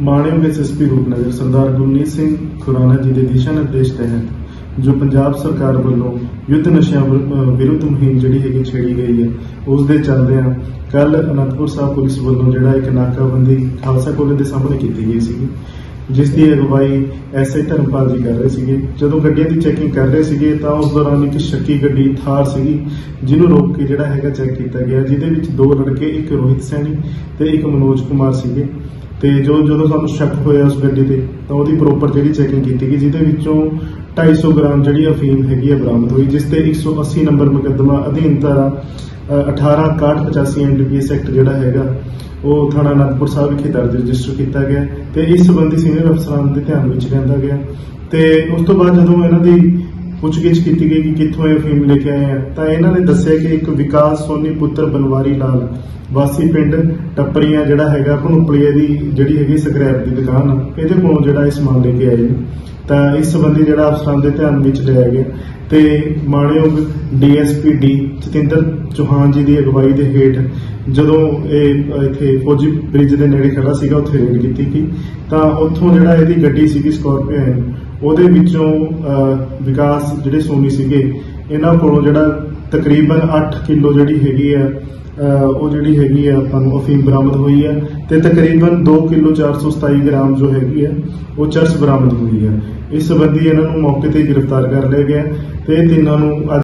ਮਾਣਯੋਗ ਐਸਐਸਪੀ ਰੂਪਨਗਰ ਸਰਦਾਰ ਗੁਰਮੀਤ ਸਿੰਘ ਖੁਰਾਨਾ ਜੀ ਦੇ ਦਿਸ਼ਾ ਨਿਰਦੇਸ਼ ਤਹਿਤ, ਜੋ ਪੰਜਾਬ ਸਰਕਾਰ ਵੱਲੋਂ ਯੁੱਧ ਨਸ਼ਿਆਂ ਵਿਰੁੱਧ ਮੁਹਿੰਮ ਜਿਹੜੀ ਹੈਗੀ ਛੇੜੀ ਗਈ ਹੈ, ਉਸ ਦੇ ਚੱਲਦਿਆਂ ਕੱਲ ਅਨੰਦਪੁਰ ਸਾਹਿਬ ਪੁਲਿਸ ਵੱਲੋਂ ਜਿਹੜਾ ਇੱਕ ਨਾਕਾਬੰਦੀ ਖਾਲਸਾ ਕਾਲਜ ਦੇ ਸਾਹਮਣੇ ਕੀਤੀ ਗਈ ਸੀਗੀ, ਜਿਸ ਦੀ ਅਗਵਾਈ ਐਸਏ ਧਰਮਪਾਲ ਜੀ ਕਰ ਰਹੇ ਸੀਗੇ। ਜਦੋਂ ਗੱਡੀਆਂ ਦੀ ਚੈਕਿੰਗ ਕਰ ਰਹੇ ਸੀਗੇ, ਤਾਂ ਉਸ ਦੌਰਾਨ ਇੱਕ ਸ਼ੱਕੀ ਗੱਡੀ ਥਾਰ ਸੀਗੀ, ਜਿਹਨੂੰ ਰੋਕ ਕੇ ਜਿਹੜਾ ਹੈਗਾ ਚੈੱਕ ਕੀਤਾ ਗਿਆ, ਜਿਹਦੇ ਵਿੱਚ ਦੋ ਲੜਕੇ, ਇੱਕ ਰੋਹਿਤ ਸੈਣੀ ਤੇ ਇੱਕ ਮਨੋਜ ਕੁਮਾਰ ਸੀਗੇ। ਤੇ ਜੋ ਜਦੋਂ ਸਾਨੂੰ ਸ਼ੱਕ ਹੋਇਆ ਉਸ ਗੱਡੀ ਤੇ ਤਾਂ ਉਹਦੀ ਪ੍ਰੋਪਰ ਜਿਹੜੀ ਚੈਕਿੰਗ ਕੀਤੀ ਗਈ ਜਿਹਦੇ ਵਿੱਚੋਂ 250 ਗ੍ਰਾਮ ਜਿਹੜੀ ਅਫੀਮ ਹੈਗੀ ਹੈ ਬਰਾਮਦ ਹੋਈ ਜਿਸ ਤੇ 180 ਨੰਬਰ ਮੁਕੱਦਮਾ ਅਧੀਨ ਧਾਰਾ ਅ, 18 6185 ਐਨਡੀਪੀਐਸ ਐਕਟ ਜਿਹੜਾ ਹੈਗਾ ਉਹ ਥਾਣਾ ਅਨੰਦਪੁਰ ਸਾਹਿਬ ਵਿਖੇ ਦਰਜ ਰਜਿਸਟਰ ਕੀਤਾ ਗਿਆ ਤੇ ਇਸ ਸੰਬੰਧੀ ਸੀਨੀਅਰ ਅਫਸਰਾਂ ਦੇ ਧਿਆਨ ਵਿੱਚ ਲਿਆਂਦਾ ਗਿਆ ਤੇ ਉਸ ਤੋਂ ਬਾਅਦ ਜਦੋਂ ਇਹਨਾਂ ਦੀ ਪੁੱਛਗਿੱਛ ਕੀਤੀ ਗਈ ਕਿ ਕਿੱਥੋਂ ਇਹ ਫੀਮ ਲੈ ਕੇ ਆਏ ਆ। ਤਾਂ ਇਹਨਾਂ ਨੇ ਦੱਸਿਆ ਕਿ ਇੱਕ ਵਿਕਾਸ ਸੋਨੀ ਪੁੱਤਰ ਬਨਵਾਰੀ ਲਾਲ, ਵਾਸੀ ਪਿੰਡ ਟੱਪਰੀਆਂ ਜਿਹੜਾ ਹੈਗਾ ਭਨੂਪਲੀਏ ਦੀ ਜਿਹੜੀ ਹੈਗੀ ਸਕ੍ਰੈਪ ਦੀ ਦੁਕਾਨ ਇਹਦੇ ਕੋਲੋਂ ਜਿਹੜਾ ਇਹ ਸਮਾਨ ਲੈ ਕੇ ਆਏ ਤਾਂ ਇਸ ਸੰਬੰਧੀ ਜਿਹੜਾ ਅਫਸਰਾਂ ਦੇ ਧਿਆਨ ਵਿੱਚ ਲਿਆ ਗਿਆ। ਤੇ ਮਾਣਯੋਗ ਡੀਐਸਪੀ ਡੀ ਜਤਿੰਦਰ ਚੌਹਾਨ ਜੀ ਦੀ ਅਗਵਾਈ ਦੇ ਹੇਠ ਜਦੋਂ ਇਹ ਇੱਥੇ ਫੌਜੀ ਬ੍ਰਿਜ ਦੇ ਨੇੜੇ ਖੜਾ ਸੀਗਾ, ਉੱਥੇ ਰੇਡ ਕੀਤੀ ਗਈ। ਤਾਂ ਉੱਥੋਂ ਜਿਹੜਾ ਇਹਦੀ ਗੱਡੀ ਸੀਗੀ ਸਕਾਰਪੀਓ ਉਹਦੇ ਵਿੱਚੋਂ ਵਿਕਾਸ ਜਿਹੜੇ ਸੋਨੀ ਸੀਗੇ, ਇਹਨਾਂ ਕੋਲੋਂ ਜਿਹੜਾ ਤਕਰੀਬਨ 8 ਕਿਲੋ ਜਿਹੜੀ ਹੈਗੀ ਆ ਉਹ ਜਿਹੜੀ ਹੈਗੀ ਆ, ਆਪਾਂ ਨੂੰ ਅਫੀਮ ਬਰਾਮਦ ਹੋਈ ਆ ਤੇ ਤਕਰੀਬਨ 2 ਕਿਲੋ 427 ਗ੍ਰਾਮ ਜੋ ਹੈਗੀ ਆ, ਉਹ ਚਰਸ ਬਰਾਮਦ ਹੋਈ ਆ। ਇਸ ਸੰਬੰਧੀ ਇਹਨਾਂ ਨੂੰ ਮੌਕੇ ਤੇ ਗ੍ਰਿਫਤਾਰ ਕਰ ਲਿਆ ਗਿਆ ਤੇ ਤਿੰਨਾਂ ਨੂੰ